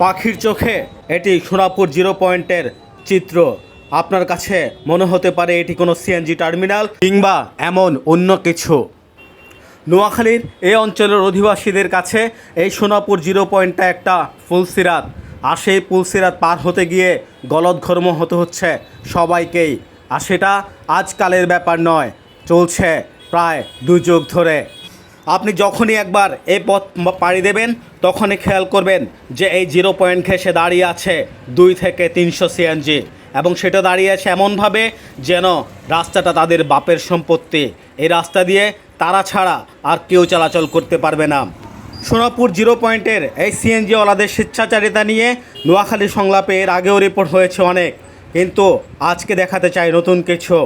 পাখির চোখে এটি সোনাপুর জিরো পয়েন্টের চিত্র। আপনার কাছে মনে হতে পারে এটি কোনো সিএনজি টার্মিনাল কিংবা এমন অন্য কিছু। নোয়াখালীর এই অঞ্চলের অধিবাসীদের কাছে এই সোনাপুর জিরো পয়েন্টটা একটা ফুলসিরাত। আর সেই ফুলসিরাত পার হতে গিয়ে গলদঘর্ম হতে হচ্ছে সবাইকেই। আর সেটা আজকালের ব্যাপার নয়, চলছে প্রায় দুই যুগ ধরে। আপনি যখনই একবার এই পথ পাড়ি দেবেন, তখনই খেয়াল করবেন যে এই জিরো পয়েন্ট ঘেসে দাঁড়িয়ে আছে দুই থেকে তিনশো সিএনজি এবং সেটা দাঁড়িয়ে আছে এমনভাবে যেন রাস্তাটা তাদের বাপের সম্পত্তি। এই রাস্তা দিয়ে তারা ছাড়া আর কেউ চলাচল করতে পারবে না। সোনাপুর জিরো পয়েন্টের এই সিএনজিওয়ালাদের স্বেচ্ছাচারিতা নিয়ে নোয়াখালী সংলাপে এর আগেও রিপোর্ট হয়েছে অনেক, কিন্তু আজকে দেখাতে চাই নতুন কিছু।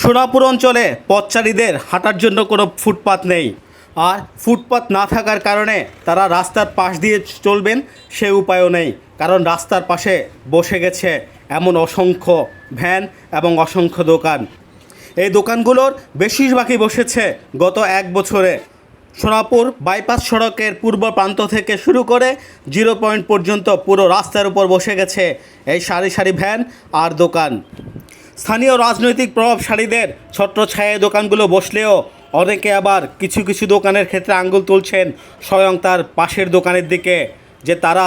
সোনাপুর অঞ্চলে পথচারীদের হাঁটার জন্য কোনো ফুটপাত নেই। আর ফুটপাত না থাকার কারণে তারা রাস্তার পাশ দিয়ে চলবেন, সে উপায়ও নেই। কারণ রাস্তার পাশে বসে গেছে এমন অসংখ্য ভ্যান এবং অসংখ্য দোকান। এই দোকানগুলোর বেশিরভাগই বসেছে গত এক বছরে। সোনাপুর বাইপাস সড়কের পূর্ব প্রান্ত থেকে শুরু করে জিরো পয়েন্ট পর্যন্ত পুরো রাস্তার উপর বসে গেছে এই সারি সারি ভ্যান আর দোকান। স্থানীয় রাজনৈতিক প্রভাবশালীদের ছত্রছায়া দোকানগুলো বসলেও অনেকে আবার কিছু কিছু দোকানের ক্ষেত্রে আঙ্গুল তুলছেন, স্বয়ং তার পাশের দোকানের দিকে, যে তারা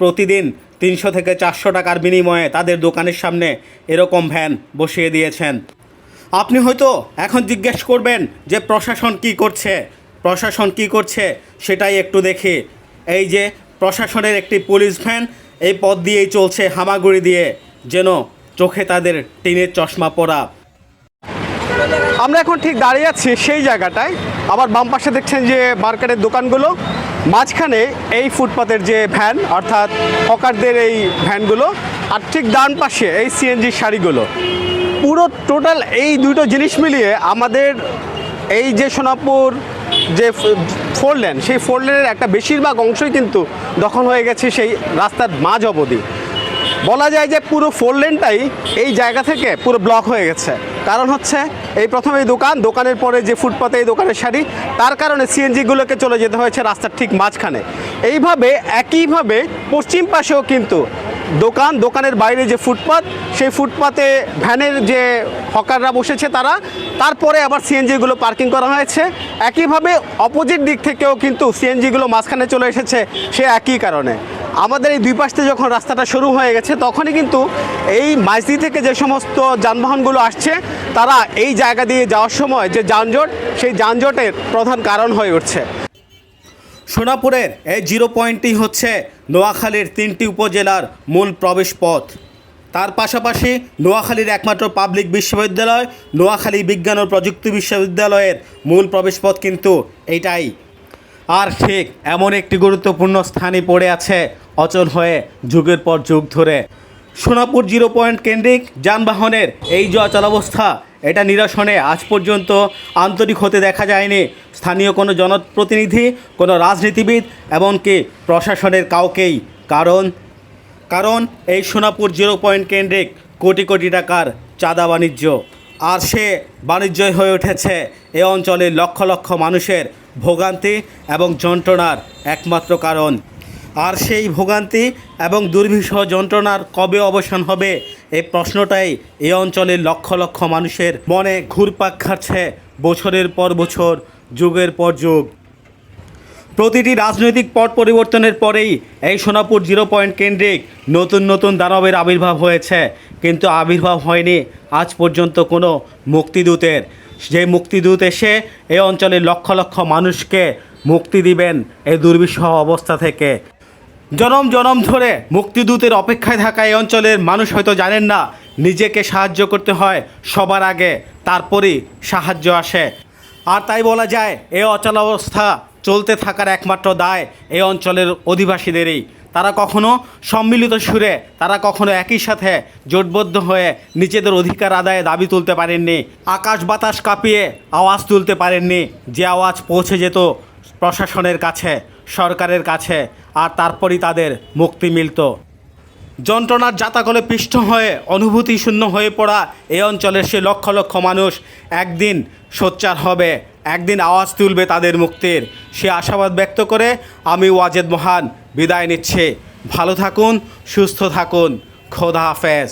প্রতিদিন তিনশো থেকে চারশো টাকার বিনিময়ে তাদের দোকানের সামনে এরকম ভ্যান বসিয়ে দিয়েছেন। আপনি হয়তো এখন জিজ্ঞেস করবেন যে প্রশাসন কি করছে? প্রশাসন কি করছে? সেটাই একটু দেখি। এই যে প্রশাসনের একটি পুলিশ ভ্যান, এই পথ দিয়েই চলছে হামাগুড়ি দিয়ে, যেন চোখে তাদের টিনের চশমা পরা। আমরা এখন ঠিক দাঁড়িয়ে আছি সেই জায়গাটায়। আবার বাম পাশে দেখছেন যে মার্কেটের দোকানগুলো। মাঝখানে এই ফুটপাতের যে ভ্যান, অর্থাৎ হকারদের এই ভ্যানগুলো, আর ঠিক ডান পাশে এই সিএনজি শাড়িগুলো। পুরো টোটাল এই দুটো জিনিস মিলিয়ে আমাদের এই যে সোনাপুর যে ফোর লেন, সেই ফোর লেনের একটা বেশিরভাগ অংশই কিন্তু দখল হয়ে গেছে সেই রাস্তার মাঝ অবধি। বলা যায় যে পুরো ফোর লেনটাই এই জায়গা থেকে পুরো ব্লক হয়ে গেছে। কারণ হচ্ছে এই প্রথম এই দোকান, দোকানের পরে যে ফুটপাতে এই দোকানের শাড়ি, তার কারণে সিএনজিগুলোকে চলে যেতে হয়েছে রাস্তার ঠিক মাঝখানে। এইভাবে, একইভাবে পশ্চিম পাশেও কিন্তু দোকান, দোকানের বাইরে যে ফুটপাত, সেই ফুটপাতে ভ্যানের যে হকাররা বসেছে তারা, তারপরে আবার সিএনজিগুলো পার্কিং করা হয়েছে। একইভাবে অপোজিট দিক থেকেও কিন্তু সিএনজিগুলো মাঝখানে চলে এসেছে, সে একই কারণে। আমাদের এই দুই পাশ যখন রাস্তাটা শুরু হয়ে গেছে, তখনই কিন্তু এই মাইজি থেকে যে সমস্ত যানবাহনগুলো আসছে, তারা এই জায়গা দিয়ে যাওয়ার সময় যে যানজট, সেই যানজটের প্রধান কারণ হয়ে উঠছে। সোনাপুরের এই জিরো পয়েন্টটি হচ্ছে নোয়াখালীর তিনটি উপজেলার মূল প্রবেশ পথ। তার পাশাপাশি নোয়াখালীর একমাত্র পাবলিক বিশ্ববিদ্যালয়, নোয়াখালী বিজ্ঞান ও প্রযুক্তি বিশ্ববিদ্যালয়ের মূল প্রবেশপথ কিন্তু এইটাই। আর ঠিক এমন একটি গুরুত্বপূর্ণ স্থানে পড়ে আছে অচল হয়ে যুগের পর যুগ ধরে। সোনাপুর জিরো পয়েন্ট কেন্দ্রিক যানবাহনের এই যে অচলাবস্থা এটা নিরসনে আজ পর্যন্ত আন্তরিক হতে দেখা যায়নি। স্থানীয় কোনো জনপ্রতিনিধি, কোনো রাজনীতিবিদ, এমনকি প্রশাসনের কাউকেই। কারণ কারণ এই সোনাপুর জিরো পয়েন্ট কেন্দ্রিক কোটি কোটি টাকার চাঁদা বাণিজ্য। আর সে বাণিজ্যই হয়ে উঠেছে এ অঞ্চলের লক্ষ লক্ষ মানুষের ভোগান্তি এবং যন্ত্রণার একমাত্র কারণ। আর সেই ভোগান্তি এবং দুর্বিষহ যন্ত্রণার কবে অবসান হবে? এই প্রশ্নটাই এই অঞ্চলের লক্ষ লক্ষ মানুষের মনে ঘুরপাক খাচ্ছে বছরের পর বছর, যুগের পর যুগ। প্রতিটি রাজনৈতিক পট পরিবর্তনের পরেই এই সোনাপুর জিরো পয়েন্ট কেন্দ্রিক নতুন নতুন দানবের আবির্ভাব হয়েছে। কিন্তু আবির্ভাব হয়নি আজ পর্যন্ত কোনো মুক্তিদূতের। যে মুক্তিদূত এসে এই অঞ্চলের লক্ষ লক্ষ মানুষকে মুক্তি দিবেন এই দুর্বিষহ অবস্থা থেকে। জনম জনম ধরে মুক্তিদূতের অপেক্ষায় থাকা এই অঞ্চলের মানুষ হয়তো জানেন না, নিজেকে সাহায্য করতে হয় সবার আগে, তারপরেই সাহায্য আসে। আর তাই বলা যায়, এ অচলাবস্থা চলতে থাকার একমাত্র দায় এই অঞ্চলের অধিবাসীদেরই। তারা কখনো সম্মিলিত সুরে, তারা কখনো একই সাথে জোটবদ্ধ হয়ে নিজেদের অধিকার আদায়ে দাবি তুলতে পারেননি। আকাশ বাতাস কাঁপিয়ে আওয়াজ তুলতে পারেননি, যে আওয়াজ পৌঁছে যেত প্রশাসনের কাছে। সরকারের কাছে আর তারপরই তাদের মুক্তি মিলত। যন্ত্রণার জাতাকলে পিষ্ট হয়ে, অনুভূতি শূন্য হয়ে পড়া এই অঞ্চলের সে লক্ষ লক্ষ মানুষ একদিন সোচ্চার হবে, একদিন আওয়াজ তুলবে তাদের মুক্তির। সে আশাবাদ ব্যক্ত করে, আমি ওয়াজেদ মহান, বিদায় নিচ্ছে। ভালো থাকুন, সুস্থ থাকুন। খোদা হাফেজ।